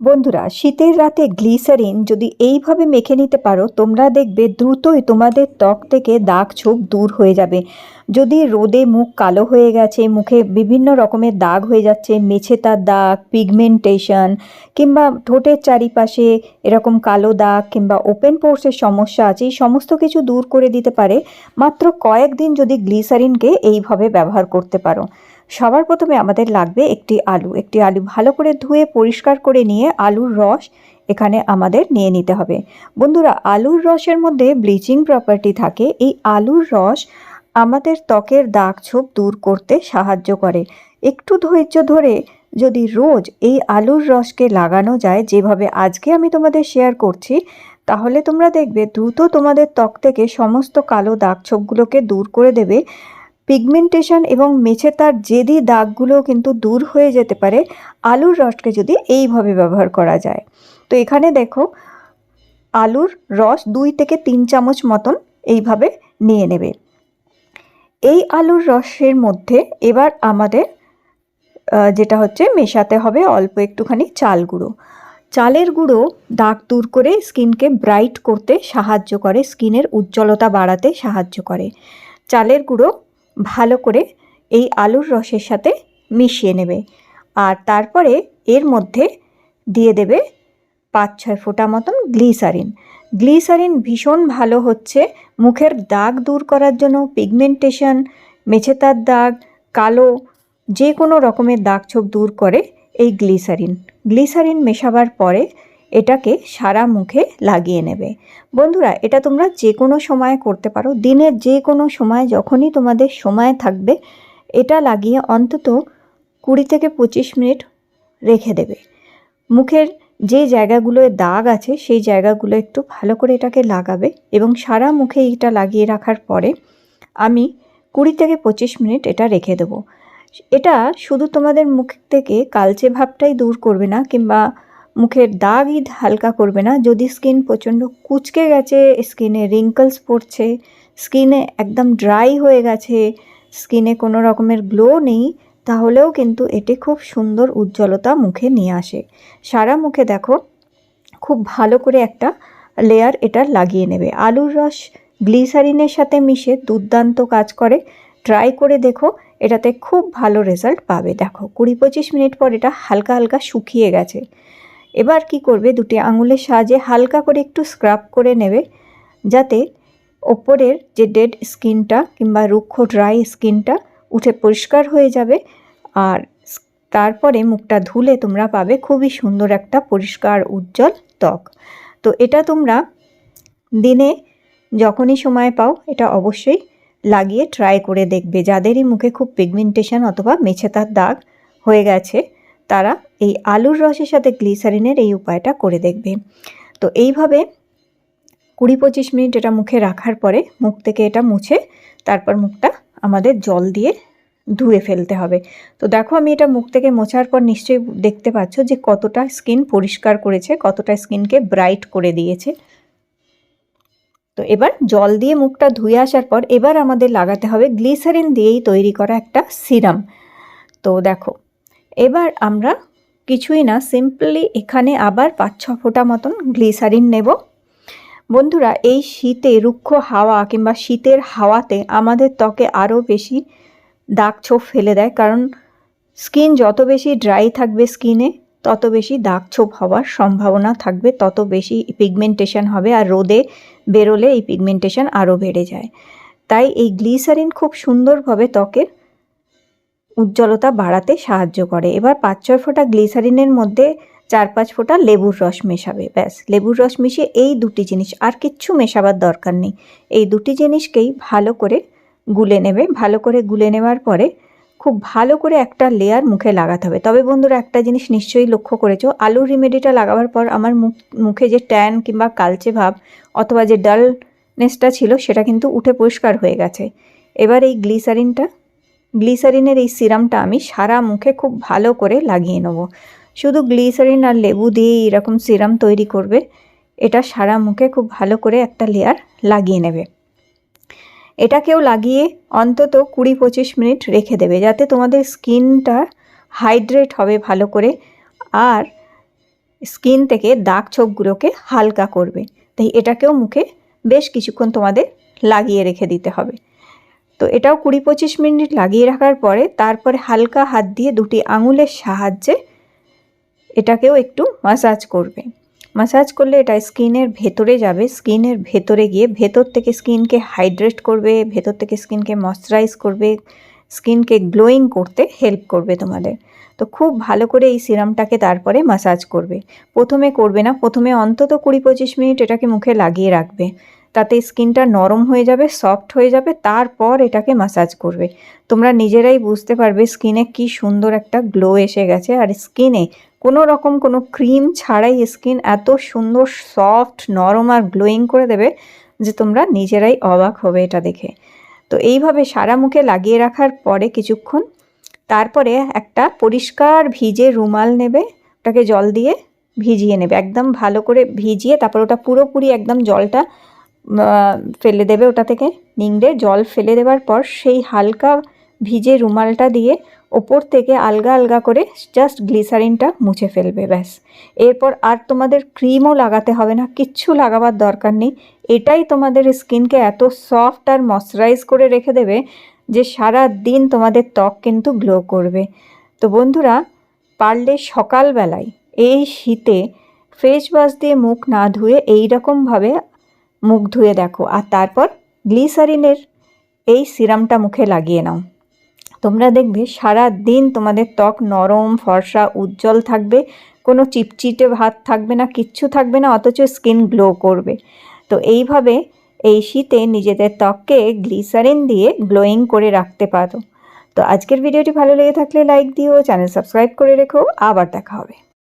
বন্ধুরা, শীতের রাতে গ্লিসারিন যদি এইভাবে মেখে নিতে পারো, তোমরা দেখবে দ্রুতই তোমাদের ত্বক থেকে দাগ ছোপ দূর হয়ে যাবে। যদি রোদে মুখ কালো হয়ে গেছে, মুখে বিভিন্ন রকমের দাগ হয়ে যাচ্ছে মেছে তার দাগ পিগমেন্টেশন কিংবা ঠোঁটের চারিপাশে এরকম কালো দাগ, কিংবা ওপেন পোর্সের সমস্যা আছে, এই সমস্ত কিছু দূর করে দিতে পারে। মাত্র কয়েকদিন যদি গ্লিসারিনকে এইভাবে ব্যবহার করতে পারো। সবার প্রথমে আমাদের লাগবে একটি আলু। একটি আলু ভালো করে ধুয়ে পরিষ্কার করে নিয়ে আলুর রস এখানে আমাদের নিয়ে নিতে হবে। বন্ধুরা, আলুর রসের মধ্যে ব্লিচিং প্রপার্টি থাকে। এই আলুর রস আমাদের ত্বকের দাগ ছোপ দূর করতে সাহায্য করে। একটু ধৈর্য ধরে যদি রোজ এই আলুর রসকে লাগানো যায়, যেভাবে আজকে আমি তোমাদের শেয়ার করছি, তাহলে তোমরা দেখবে দ্রুত তোমাদের ত্বক থেকে সমস্ত কালো দাগ ছোপগুলোকে দূর করে দেবে। পিগমেন্টেশন এবং মেছে তার জেদি দাগগুলো কিন্তু দূর হয়ে যেতে পারে। আলুর রসকে যদি এইভাবে ব্যবহার করা যায়। তো এখানে দেখো, আলুর রস দুই থেকে তিন চামচ মতন এইভাবে নিয়ে নেবে। এই আলুর রসের মধ্যে এবার আমাদের যেটা হচ্ছে মেশাতে হবে অল্প একটুখানি চাল গুঁড়ো। চালের গুঁড়ো দাগ দূর করে স্কিনকে ব্রাইট করতে সাহায্য করে, স্কিনের উজ্জ্বলতা বাড়াতে সাহায্য করে। চালের গুঁড়ো ভালো করে এই আলুর রসের সাথে মিশিয়ে নেবে। আর তারপরে এর মধ্যে দিয়ে দেবে পাঁচ ছয় ফোঁটা মতন গ্লিসারিন। গ্লিসারিন ভীষণ ভালো হচ্ছে। মুখের দাগ দূর করার জন্য পিগমেন্টেশন মেছেতার দাগ, কালো যে কোনো রকমের দাগ ছোপ দূর করে এই গ্লিসারিন। গ্লিসারিন মেশাবার পরে এটাকে সারা মুখে লাগিয়ে নেবে। বন্ধুরা, এটা তোমরা যে কোনো সময় করতে পারো। দিনের যে কোনো সময় যখনই তোমাদের সময় থাকবে, এটা লাগিয়ে অন্তত কুড়ি থেকে পঁচিশ মিনিট রেখে দেবে। মুখের যে জায়গাগুলোয় দাগ আছে, সেই জায়গাগুলো একটু ভালো করে এটাকে লাগাবে এবং সারা মুখে এটা লাগিয়ে রাখার পরে আমি কুড়ি থেকে পঁচিশ মিনিট এটা রেখে দেবো। এটা শুধু তোমাদের মুখ থেকে কালচে ভাবটাই দূর করবে না, কিংবা মুখের দাগই হালকা করবে না। যদি স্কিন প্রচণ্ড কুচকে গেছে, স্কিনে রিঙ্কলস পড়ছে, স্কিনে একদম ড্রাই হয়ে গেছে, স্কিনে কোনো রকমের গ্লো নেই, তাহলেও কিন্তু এটি খুব সুন্দর উজ্জ্বলতা মুখে নিয়ে আসে। সারা মুখে দেখো, খুব ভালো করে একটা লেয়ার এটা লাগিয়ে নেবে। আলুর রস গ্লিসারিনের সাথে মিশে দুর্দান্ত কাজ করে। ট্রাই করে দেখো, এটাতে খুব ভালো রেজাল্ট পাবে। দেখো, কুড়ি পঁচিশ মিনিট পর এটা হালকা হালকা শুকিয়ে গেছে। এবার কি করবে? দুটি আঙুলের সাহায্যে হালকা করে একটু স্ক্রাব করে নেবে, যাতে ওপরের যে ডেড স্কিনটা কিংবা রুক্ষ ড্রাই স্কিনটা উঠে পরিষ্কার হয়ে যাবে। আর তারপরে মুখটা ধুলে তোমরা পাবে খুবই সুন্দর একটা পরিষ্কার উজ্জ্বল ত্বক। তো এটা তোমরা দিনে যখনই সময় পাও, এটা অবশ্যই লাগিয়ে ট্রাই করে দেখবে। যাদেরই মুখে খুব পিগমেন্টেশন অথবা মেছেতার দাগ হয়ে গেছে তারা এই আলুর রসের সাথে গ্লিসারিনের এই উপায়টা করে দেখবে। তো এইভাবে কুড়ি পঁচিশ মিনিট এটা মুখে রাখার পরে মুখ থেকে এটা মুছে তারপর মুখটা আমাদের জল দিয়ে ধুয়ে ফেলতে হবে। তো দেখো আমি এটা মুখ থেকে মোছার পর নিশ্চয়ই দেখতে পাচ্ছ যে কতটা স্কিন পরিষ্কার করেছে, কতটা স্কিনকে ব্রাইট করে দিয়েছে। তো এবার জল দিয়ে মুখটা ধুয়ে আসার পর এবার আমাদের লাগাতে হবে গ্লিসারিন দিয়েই তৈরি করা একটা সিরাম। তো দেখো এবার আমরা কিছুই না সিম্পলি এখানে আবার পাঁচ ছ ফোঁটা মতন গ্লিসারিন নেব। বন্ধুরা, এই শীতে রুক্ষ হাওয়া কিংবা শীতের হাওয়াতে আমাদের ত্বকে আরও বেশি দাগ ছোপ ফেলে দেয়, কারণ স্কিন যত বেশি ড্রাই থাকবে স্কিনে, তত বেশি দাগ ছোপ হওয়ার সম্ভাবনা থাকবে, তত বেশি পিগমেন্টেশন হবে আর রোদে বেরোলে এই পিগমেন্টেশন আরও বেড়ে যায়। তাই এই গ্লিসারিন খুব সুন্দরভাবে ত্বকের উজ্জ্বলতা বাড়াতে সাহায্য করে। এবার পাঁচ ছয় ফোঁটা গ্লিসারিনের মধ্যে চার পাঁচ ফোঁটা লেবুর রস মেশাবে। ব্যাস, লেবুর রস মিশিয়ে এই দুটি জিনিস আর কিচ্ছু মেশাবার দরকার নেই। এই দুটি জিনিসকেই ভালো করে গুলে নেবে। ভালো করে গুলে নেওয়ার পরে খুব ভালো করে একটা লেয়ার মুখে লাগাতে হবে। তবে বন্ধুরা, একটা জিনিস নিশ্চয়ই লক্ষ্য করেছ, আলুর রিমেডিটা লাগাবার পর আমার মুখ, মুখে যে ট্যান কিংবা কালচে ভাব অথবা যে ডালনেসটা ছিল, সেটা কিন্তু উঠে পরিষ্কার হয়ে গেছে। এবার এই গ্লিসারিনটা গ্লিসারিনের এই সিরামটা আমি সারা মুখে খুব ভালো করে লাগিয়ে নেব। শুধু গ্লিসারিন আর লেবু দিয়ে এরকম সিরাম তৈরি করবে, এটা সারা মুখে খুব ভালো করে একটা লেয়ার লাগিয়ে নেবে। এটাকেও লাগিয়ে অন্তত কুড়ি পঁচিশ মিনিট রেখে দেবে, যাতে তোমাদের স্কিনটা হাইড্রেট হবে ভালো করে, আর স্কিন থেকে দাগ ছোপগুলোকে হালকা করবে। তাই এটাকেও মুখে বেশ কিছুক্ষণ তোমাদের লাগিয়ে রেখে দিতে হবে। তো এটাও কুড়ি পঁচিশ মিনিট লাগিয়ে রাখার পরে তারপরে হালকা হাত দিয়ে দুটি আঙুলের সাহায্যে এটাকেও একটু মাসাজ করবে। মাসাজ করলে এটা স্কিনের ভেতরে যাবে, স্কিনের ভেতরে গিয়ে ভেতর থেকে স্কিনকে হাইড্রেট করবে, ভেতর থেকে স্কিনকে ময়শ্চারাইজ করবে, স্কিনকে গ্লোয়িং করতে হেল্প করবে তোমাদের। তো খুব ভালো করে এই সিরামটাকে তারপরে মাসাজ করবে। প্রথমে করবে না, প্রথমে অন্তত কুড়ি পঁচিশ মিনিট এটাকে মুখে লাগিয়ে রাখবে। তাতে স্কিনটা নরম হয়ে যাবে, সফট হয়ে যাবে, তারপর এটাকে মাসাজ করবে। তোমরা নিজেরাই বুঝতে পারবে স্কিনে কি সুন্দর একটা গ্লো এসে গেছে আর স্কিনে কোনো রকম কোনো ক্রিম ছাড়াই স্কিন এত সুন্দর সফট নরম আর গ্লোয়িং করে দেবে যে তোমরা নিজেরাই অবাক হবে এটা দেখে। তো এইভাবে সারা মুখে লাগিয়ে রাখার পরে কিছুক্ষণ, তারপরে একটা পরিষ্কার ভিজে রুমাল নেবে, ওটাকে জল দিয়ে ভিজিয়ে নেবে, একদম ভালো করে ভিজিয়ে তারপর ওটা পুরোপুরি একদম জলটা ফেলে দেবে ওটা থেকে। নিংড়ে জল ফেলে দেওয়ার পর সেই হালকা ভিজে রুমালটা দিয়ে ওপর থেকে আলগা আলগা করে জাস্ট গ্লিসারিনটা মুছে ফেলবে, ব্যাস। এরপর আর তোমাদের ক্রিমও লাগাতে হবে না, কিচ্ছু লাগাবার দরকার নেই। এটাই তোমাদের স্কিনকে এত সফট আর ময়শ্চারাইজ করে রেখে দেবে যে সারা দিন তোমাদের ত্বক কিন্তু গ্লো করবে। তো বন্ধুরা, পারলে সকালবেলায় এই শীতে ফেস ওয়াশ দিয়ে মুখ না ধুয়ে এই রকমভাবে মুখ ধুয়ে দেখো। আর তারপর গ্লিসারিনের এই সিরামটা মুখে লাগিয়ে নাও। তোমরা দেখবে সারা দিন তোমাদের ত্বক নরম, ফর্সা, উজ্জ্বল থাকবে। কোনো চিপচিটে ভাত থাকবে না, কিচ্ছু থাকবে না, অথচ স্কিন গ্লো করবে। তো এইভাবে এই শীতে নিজেদের ত্বককে গ্লিসারিন দিয়ে গ্লোয়িং করে রাখতে পারো। তো আজকের ভিডিওটি ভালো লেগে থাকলে লাইক দিও, চ্যানেল সাবস্ক্রাইব করে রেখো। আবার দেখা হবে।